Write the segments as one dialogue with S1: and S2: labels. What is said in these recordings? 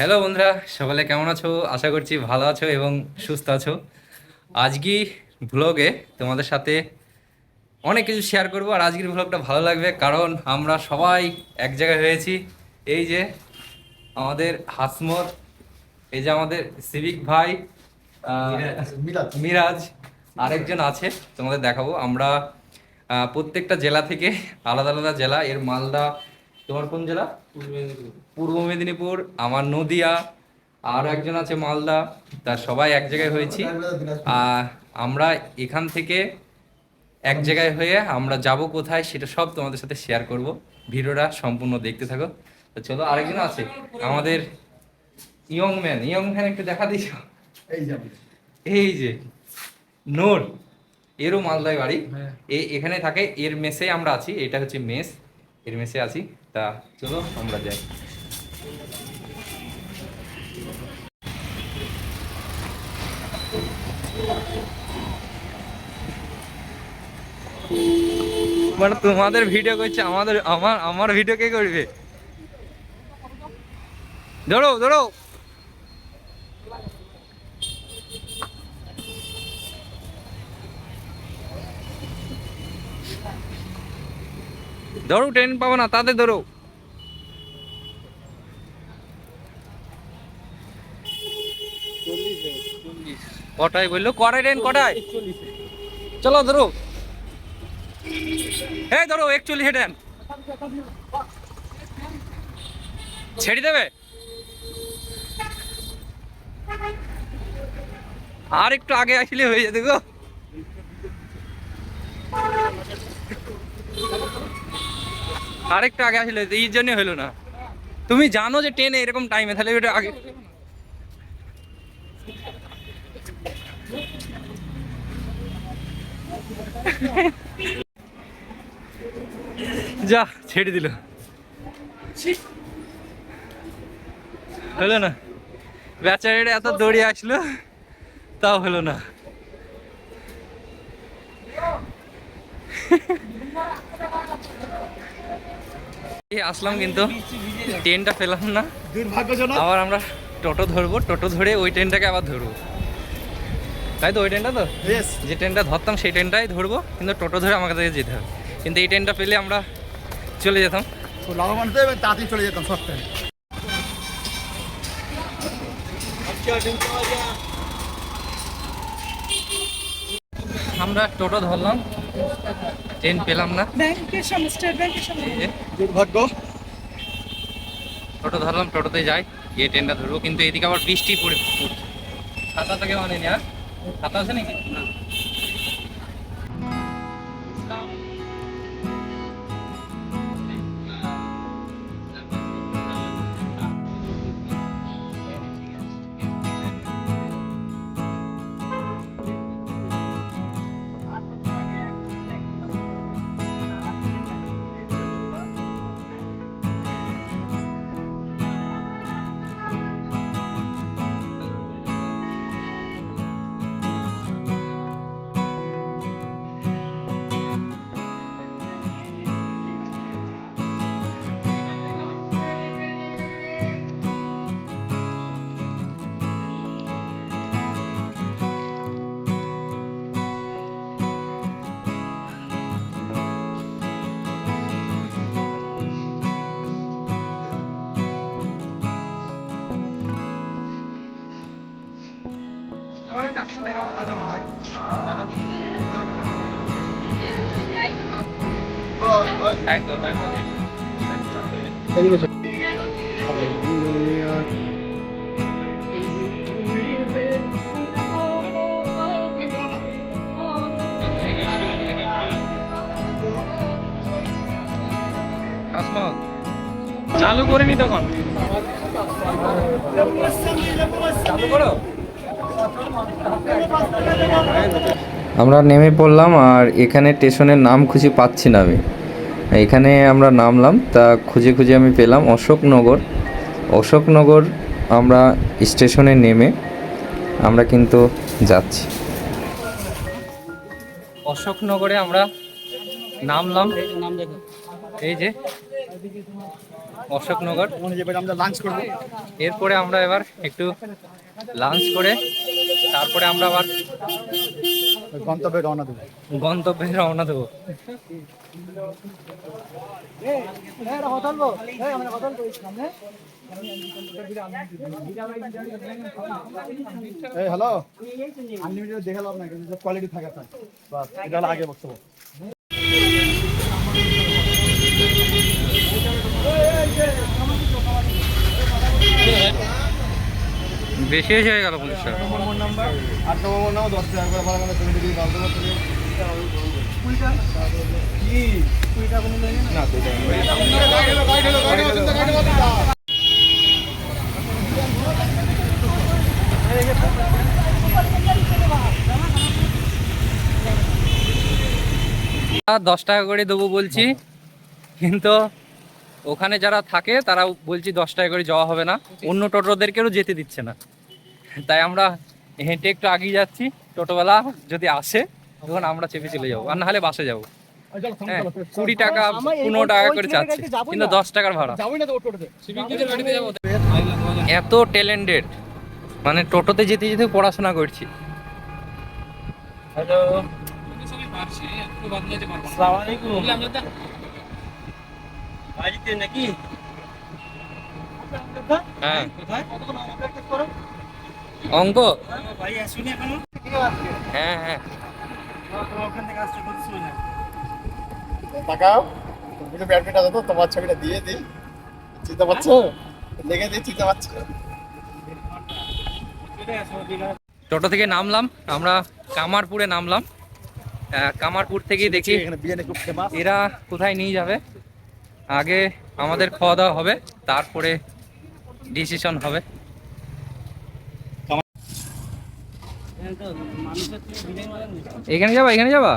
S1: Hello বন্ধুরা। সকালে কেমন আছো? আশা করছি ভালো আছো এবং সুস্থ আছো। আজকে ভ্লগে তোমাদের সাথে অনেক কিছু শেয়ার করব আর আজকের ভ্লগটা ভালো লাগবে কারণ আমরা সবাই এক জায়গায় হয়েছি। এই যে আমাদের হাসমত এই যে আমাদের সিভিক ভাই
S2: মিরাজ।
S1: মিরাজ আরেকজন আছে তোমাদের দেখাবো। আমরা প্রত্যেকটা জেলা থেকে আলাদা আলাদা জেলা এর মালদা তোমার কোন জেলা? পূর্ব মেদিনীপুর। আমার নদিয়া আর একজন আছে মালদা তা সবাই এক জায়গায় হয়েছি। আমরা এখান থেকে এক জায়গায় হয়ে আমরা যাব কোথায় সেটা সব তোমাদের সাথে শেয়ার করব। ভিডিওটা সম্পূর্ণ দেখতে থাকো। তো চলো আরেকজন আছে। আমাদের ইয়ং ম্যান ইয়ং ম্যান একটু দেখা দিস
S2: এই
S1: যে নোর এরও মালদায় বাড়ি।
S2: হ্যাঁ।
S1: এ এখানে থাকে এর মেসে আমরা আছি এটা হচ্ছে মেস এর মেসে আছি। তা চলো, আমরা যাই। মানে তোমাদের ভিডিও করছে, আমাদের, আমার আমার ভিডিও কে করবে? ধরো ধরো। ধরো ট্রেন পাবো না তাদের ধরো। কটায় বলল? কটায় ট্রেন কটায়? চলো ধরো। এই ধরো, একচল্লিশে ট্রেন। ছেড়ে দেবে? আর একটু আগে আসলে হয়ে যেত গো। আরেকটু আগে আসলে এই জন্য হলো না। তুমি জানো যে ট্রেনে এরকম টাইমে তাহলে ওটা আগে যা ছেড়ে দিল। হলো না। বেচারিটা এত দৌড়িয়ে আসলো তাও হলো না। আসলাম কিন্তু। ট্রেনটা পেলাম না। আবার আমরা টোটো ধরবো। টোটো ধরে ওই ট্রেনটাকে আবার ধরবো। তাই তো ওই ট্রেনটা তো? যে ট্রেনটা ধরতাম সেই ট্রেনটাই ধরবো কিন্তু টোটো ধরে আমাকে যেতে হবে। কিন্তু এই ট্রেনটা পেলে আমরা চলে যেতাম।
S2: লাভবান তাড়াতাড়ি চলে যেতাম সপ্তাহে
S1: আমরা টোটো ধরলাম ট্রেন পেলাম না।
S2: দুর্ভাগ্য।
S1: টোটো ধরলাম টোটোতে যাই গিয়ে ট্রেনটা ধরবো কিন্তু এদিকে আবার বৃষ্টি পড়ে পড়ছে ছাতা থেকে মানে নি। আর ছাতা আছে নাকি? না চালু করে নি তখন। চালু করো। আমরা নেমে পড়লাম আর এখানে স্টেশনের নাম খুঁজে পাচ্ছি না আমি। এখানে আমরা নামলাম তা খুঁজে খুঁজে আমি পেলাম অশোকনগর। অশোকনগর আমরা স্টেশনে নেমে আমরা কিন্তু যাচ্ছি। অশোকনগরে আমরা নামলাম। এই যে অশোকনগর।
S2: ওখানে যে এবার আমরা লাঞ্চ করব
S1: এরপরে আমরা এবার একটু লাঞ্চ করে তারপরে আমরা আবার
S2: গন্তব্যে রওনা দেবো।
S1: গন্তব্যে রওনা দেবো।
S2: হ্যালো আনলিমিটেড দেখে লাভ কোয়ালিটি থাকে তাই বাস এটা আগে বক্তব্য।
S1: বেশি বেশি হয়ে গেল পঞ্চাশ টাকা
S2: আট নম্বর নাও দশ টাকা করে ভাড়া তুমি যদি
S1: দশ টাকা করে দেবো বলছি কিন্তু ওখানে যারা থাকে তারা বলছি দশ টাকা করে যাওয়া হবে না। অন্য টোটোদেরকেও যেতে দিচ্ছে না। তাই আমরা হেঁটে একটু আগিয়ে যাচ্ছি। টোটোবেলা যদি আসে তখন আমরা চেপে চলে যাব। আর না হলে বাসে যাব। হ্যাঁ কুড়ি টাকা পনেরো টাকা করে চাচ্ছে কিন্তু দশ টাকার ভাড়া। এত ট্যালেন্টেড মানে টোটোতে যেতে যেতে পড়াশোনা করছি। হ্যালো হ্যাঁ। অঙ্ক? হ্যাঁ হ্যাঁ।
S2: তাকাও তুমি ব্যাডমিন্টন তো তোমার ছবিটা দিয়ে দিই। চিন্তা পাচ্ছো লেগে দিই চিন্তা পাচ্ছো
S1: টোটো থেকে নামলাম আমরা কামারপুরে নামলাম। কামারপুর থেকে দেখি এরা কোথায় নিয়ে যাবে। আগে আমাদের খাওয়া দাওয়া হবে তারপরে ডিসিশন হবে। এখানে যাবা এখানে যাবা?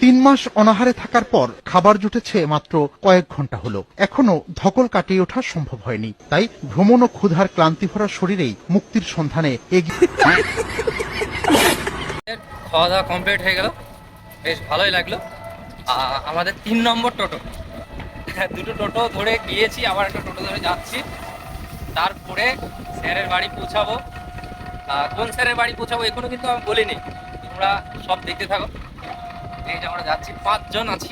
S3: তিন মাস অনাহারে থাকার পর খাবার জুটেছে মাত্র কয়েক ঘণ্টা হলো। এখনও ধকল কাটিয়ে ওঠা সম্ভব হয়নি। তাই ভ্রমণ ও ক্ষুধার ক্লান্তি ভরা শরীরেই মুক্তির সন্ধানে এগিয়ে
S1: খাওয়া দাওয়া কমপ্লিট হয়ে গেল। বেশ ভালোই লাগল। আমাদের তিন নম্বর টোটো। দুটো টোটো ধরে গিয়েছি আবার একটা টোটো ধরে যাচ্ছি। তারপরে স্যারের বাড়ি পৌঁছাবো। কোন স্যারের বাড়ি পৌঁছাবো এখনও কিন্তু আমি বলিনি। তোমরা সব দেখতে থাকো। এই যে আমরা যাচ্ছি, পাঁচজন আছি।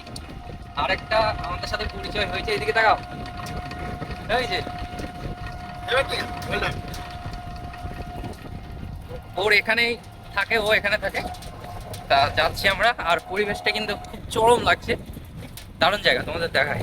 S1: আরেকটা আমাদের সাথে পরিচয় হয়েছে, এদিকে তাকাও। এই যে, ওর এখানেই থাকে, ও এখানে থাকে। তা যাচ্ছি আমরা, আর পরিবেশটা কিন্তু খুব চরম লাগছে। দারুণ জায়গা, তোমাদের দেখায়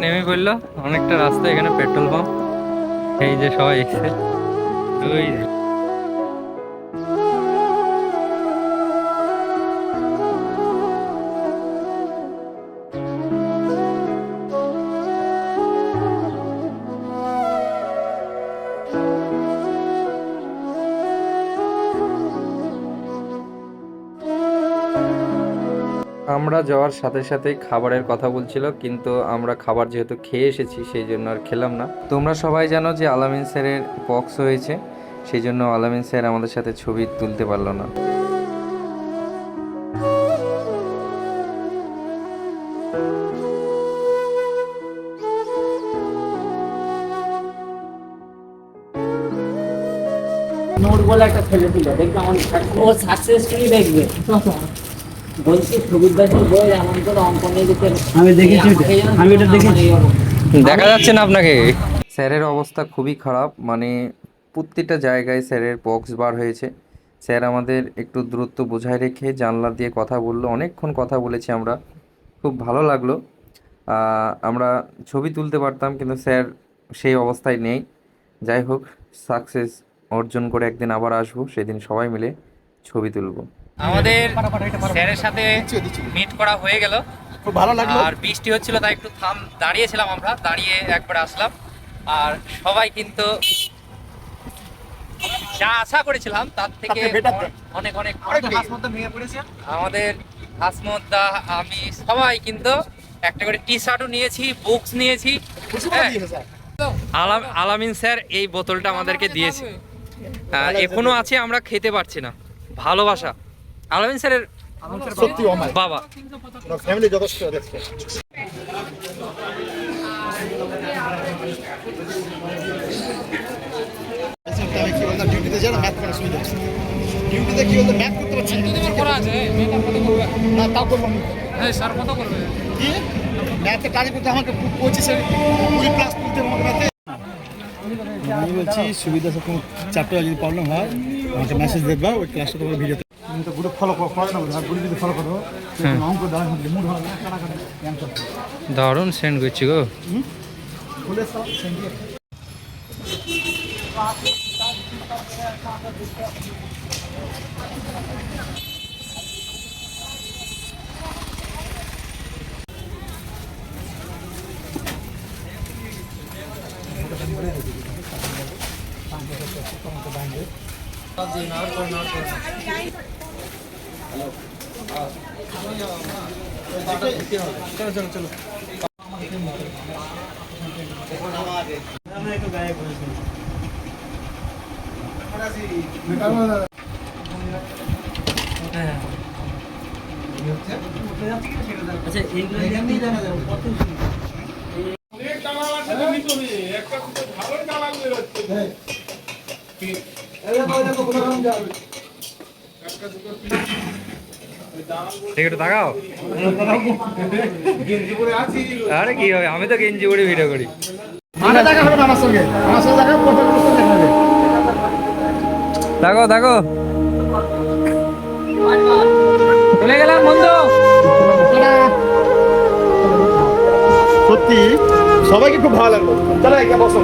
S1: নেমে পড়ল। অনেকটা রাস্তা এখানে পেট্রোল পাম্প। এই যে সবাই এসছে। ওই আমরা যাওয়ার সাথে সাথেই খাবারের কথা বলছিল কিন্তু আমরা খাবার যেহেতু খেয়ে এসেছি সেই জন্য আর খেলাম না। তোমরা সবাই জানো যে আলামিন স্যারের পক্স হয়েছে সেই জন্য আলামিন স্যার আমাদের সাথে ছবি তুলতে পারল না।
S4: নোট বলে একটা ছেলে ছিল দেখবে আমার ও সাকসেস স্টোরি দেখবে
S2: আমি দেখেছি ওটা। আমি ওটা দেখেছি।
S1: দেখা যাচ্ছে না আপনাকে? স্যারের অবস্থা খুবই খারাপ মানে প্রত্যেকটা জায়গায় স্যারের পক্স বার হয়েছে। স্যার আমাদের একটু দূরত্ব বোঝায় রেখে জানলা দিয়ে কথা বলল অনেকক্ষণ কথা বলেছি আমরা। খুব ভালো লাগল। আমরা ছবি তুলতে পারতাম কিন্তু স্যার সেই অবস্থায় নেই। যাই হোক সাকসেস অর্জন করে একদিন আবার আসব সেদিন সবাই মিলে ছবি তুলবো। আমাদের স্যারের সাথে মিট করা হয়ে গেল।
S2: খুব ভালো লাগল।
S1: আর বৃষ্টি হচ্ছিল তাই একটু থাম দাঁড়িয়েছিলাম আমরা দাঁড়িয়ে একবার আসলাম। আর সবাই কিন্তু যা আশা করেছিলাম তার থেকে। অনেক অনেক
S2: হাসমত
S1: আমাদের হাসমদ্দা আমি সবাই কিন্তু একটা করে টি শার্টও নিয়েছি বুকস নিয়েছি। হ্যাঁ। আলামিন স্যার এই বোতলটা আমাদেরকে দিয়েছে। এখনও আছে আমরা খেতে পারছি না। ভালোবাসা। আলামিন স্যারের
S2: সত্যি অমায়।
S1: বাবা।
S2: ফ্যামিলি যথেষ্ট দেখছে আমি কি বলতাম ডিউটিতে ম্যাথ করার সুবিধা হচ্ছে ডিউটিতে কি বলতো ম্যাথ করতে পারছি
S5: করা আছে
S2: না তাও করব
S5: হ্যাঁ স্যার কত করবে?
S2: কি? ম্যাথে কাজ করতে আমাকে পঁচিশে কুড়ি প্লাস তুলতে হবে আমাকে ম্যাথে আমি বলছি সুবিধা সব কোনো চ্যাপ্টার যদি প্রবলেম হয় আমাকে মেসেজ দেখবা ওই ক্লাসটা তোমার ভিডিওতে তুমি তো গ্রুপ ফলো করে না বোধহয় গ্রুপ যদি ফলো করো অঙ্ক দেওয়া মুড হয় না কাটাকাটি অ্যান্সার
S1: দারুণ সেন্ড করছি গো।
S2: খুলে সব সেন্ডিয়ে
S1: ঠিক একটু তাকাও আরে কি হবে আমি তো গেঞ্জি পরে ভিডিও করি
S2: মানে দেখা হবে না আমার সঙ্গে। আমার সঙ্গে দেখা হবে প্রথম প্রথম দেখা হবে
S1: তাকো তাকো চলে গেলাম বন্ধু।
S2: সত্যি সবাইকে খুব ভালো লাগল। চলো বসো।